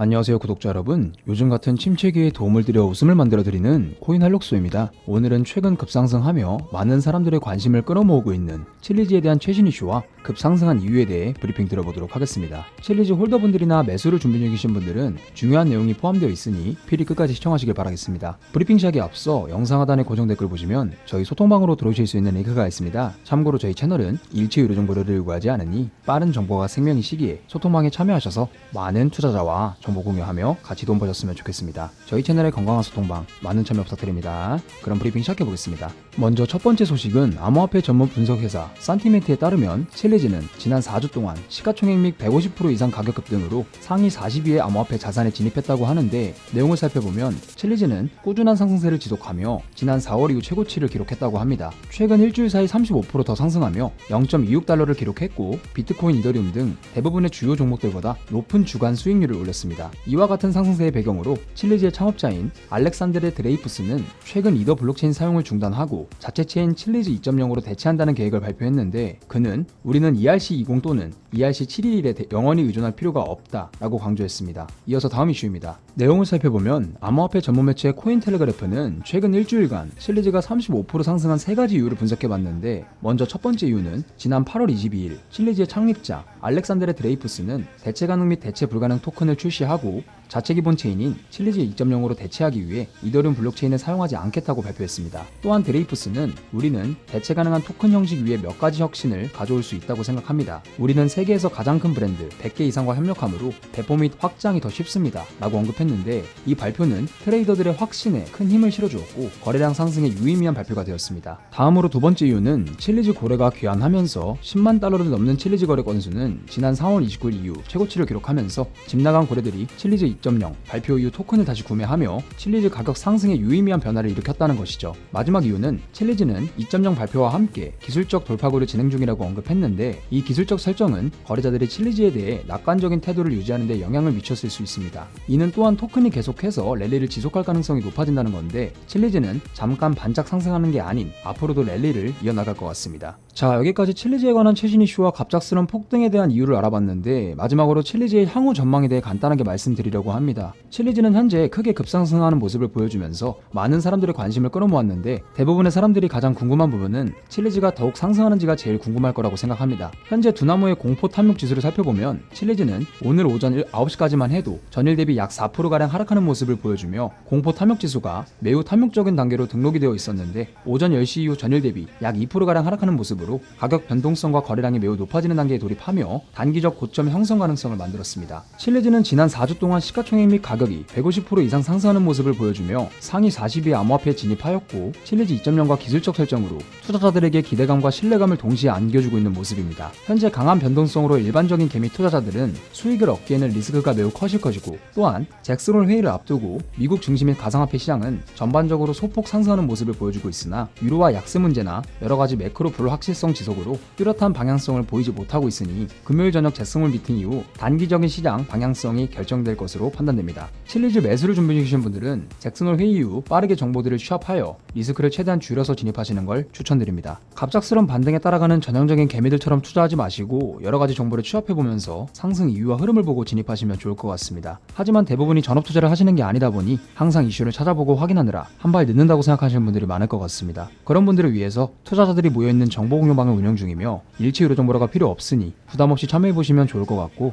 안녕하세요 구독자 여러분. 요즘 같은 침체기에 도움을 드려 웃음을 만들어 드리는 코인 할록소입니다. 오늘은 최근 급상승하며 많은 사람들의 관심을 끌어모으고 있는 칠리지에 대한 최신 이슈와 급상승한 이유에 대해 브리핑 들어보도록 하겠습니다. 칠리지 홀더분들이나 매수를 준비 중이신 분들은 중요한 내용이 포함되어 있으니 필히 끝까지 시청하시길 바라겠습니다. 브리핑 시작에 앞서 영상 하단의 고정 댓글 보시면 저희 소통방으로 들어오실 수 있는 링크가 있습니다. 참고로 저희 채널은 일체 유료 정보를 요구하지 않으니 빠른 정보가 생명이 시기에 소통방에 참여하셔서 많은 투자자와 정보 공유하며 같이 돈 버셨으면 좋겠습니다. 저희 채널의 건강한 소통방 많은 참여 부탁드립니다. 그럼 브리핑 시작해 보겠습니다. 먼저 첫 번째 소식은 암호화폐 전문 분석 회사 산티멘트에 따르면 첼레지는 지난 4주 동안 시가총액 및 150% 이상 가격 급등으로 상위 40위의 암호화폐 자산에 진입했다고 하는데 내용을 살펴보면 첼레지는 꾸준한 상승세를 지속하며 지난 4월 이후 최고치를 기록했다고 합니다. 최근 일주일 사이 35%더 상승하며 0.26달러를 기록했고 비트코인, 이더리움 등 대부분의 주요 종목들보다 높은 주간 수익률을 올렸습니다. 이와 같은 상승세의 배경으로 칠리지의 창업자인 알렉산드레 드레이프스는 최근 이더 블록체인 사용을 중단하고 자체 체인 칠리지 2.0으로 대체한다는 계획을 발표했는데 그는 우리는 ERC20 또는 ERC711에 영원히 의존할 필요가 없다 라고 강조했습니다. 이어서 다음 이슈입니다. 내용을 살펴보면 암호화폐 전문 매체 코인텔레그래프는 최근 일주일간 칠리지가 35% 상승한 세 가지 이유를 분석해봤는데 먼저 첫 번째 이유는 지난 8월 22일 칠리지의 창립자 알렉산드레 드레이프스는 대체 가능 및 대체 불가능 토큰을 출시하 고 자체 기본 체인인 칠리지 2.0으로 대체하기 위해 이더리움 블록체인을 사용하지 않겠다고 발표했습니다. 또한 드레이프스는 우리는 대체 가능한 토큰 형식 위에 몇 가지 혁신을 가져올 수 있다고 생각합니다. 우리는 세계에서 가장 큰 브랜드 100개 이상과 협력함으로 배포 및 확장이 더 쉽습니다. 라고 언급했는데 이 발표는 트레이더들의 확신에 큰 힘을 실어주었고 거래량 상승에 유의미한 발표가 되었습니다. 다음으로 두 번째 이유는 칠리지 고래가 귀환하면서 10만 달러를 넘는 칠리지 거래 건수는 지난 4월 29일 이후 최고치를 기록하면서 집 나간 고래들이 칠리지 2.0 발표 이후 토큰을 다시 구매하며 칠리즈 가격 상승에 유의미한 변화를 일으켰다는 것이죠. 마지막 이유는 칠리즈는 2.0 발표와 함께 기술적 돌파구를 진행 중이라고 언급했는데 이 기술적 설정은 거래자들이 칠리즈에 대해 낙관적인 태도를 유지하는 데 영향을 미쳤을 수 있습니다. 이는 또한 토큰이 계속해서 랠리를 지속할 가능성이 높아진다는 건데 칠리즈는 잠깐 반짝 상승하는 게 아닌 앞으로도 랠리를 이어나갈 것 같습니다. 자 여기까지 칠리즈에 관한 최신 이슈와 갑작스러운 폭등에 대한 이유를 알아봤는데 마지막으로 칠리즈의 향후 전망에 대해 간단하게 말씀드리려고 합니다. 칠리즈는 현재 크게 급상승하는 모습을 보여주면서 많은 사람들의 관심을 끌어모았는데 대부분의 사람들이 가장 궁금한 부분은 칠리즈가 더욱 상승하는지가 제일 궁금할 거라고 생각합니다. 현재 두나무의 공포 탐욕 지수를 살펴보면 칠리즈는 오늘 오전 9시까지만 해도 전일 대비 약 4%가량 하락하는 모습을 보여주며 공포 탐욕 지수가 매우 탐욕적인 단계로 등록이 되어 있었는데 오전 10시 이후 전일 대비 약 2%가량 하락하는 모습으로 가격 변동성과 거래량이 매우 높아지는 단계에 돌입하며 단기적 고점 형성 가능성을 만들었습니다. 칠리즈는 지난 4주 동안 시가 총액 및 가격이 150% 이상 상승하는 모습을 보여주며 상위 40위 암호화폐에 진입하였고 칠리즈 2.0과 기술적 설정으로 투자자들에게 기대감과 신뢰감을 동시에 안겨주고 있는 모습입니다. 현재 강한 변동성으로 일반적인 개미 투자자들은 수익을 얻기에는 리스크가 매우 커질 것이고 또한 잭스론 회의를 앞두고 미국 중심의 가상화폐 시장은 전반적으로 소폭 상승하는 모습을 보여주고 있으나 유로와 약세 문제나 여러 가지 매크로 불확실성 지속으로 뚜렷한 방향성을 보이지 못하고 있으니 금요일 저녁 잭스몰 미팅 이후 단기적인 시장 방향성이 결정될 것으로 판단됩니다. 칠리즈 매수를 준비 중이신 분들은 잭슨홀 회의 이후 빠르게 정보들을 취합하여 리스크를 최대한 줄여서 진입하시는 걸 추천드립니다. 갑작스런 반등에 따라가는 전형적인 개미들처럼 투자하지 마시고 여러 가지 정보를 취합해 보면서 상승 이유와 흐름을 보고 진입하시면 좋을 것 같습니다. 하지만 대부분이 전업 투자를 하시는 게 아니다 보니 항상 이슈를 찾아보고 확인하느라 한 발 늦는다고 생각하시는 분들이 많을 것 같습니다. 그런 분들을 위해서 투자자들이 모여 있는 정보 공유방을 운영 중이며 일체 유료 정보라가 필요 없으니 부담 없이 참여해 보시면 좋을 것 같고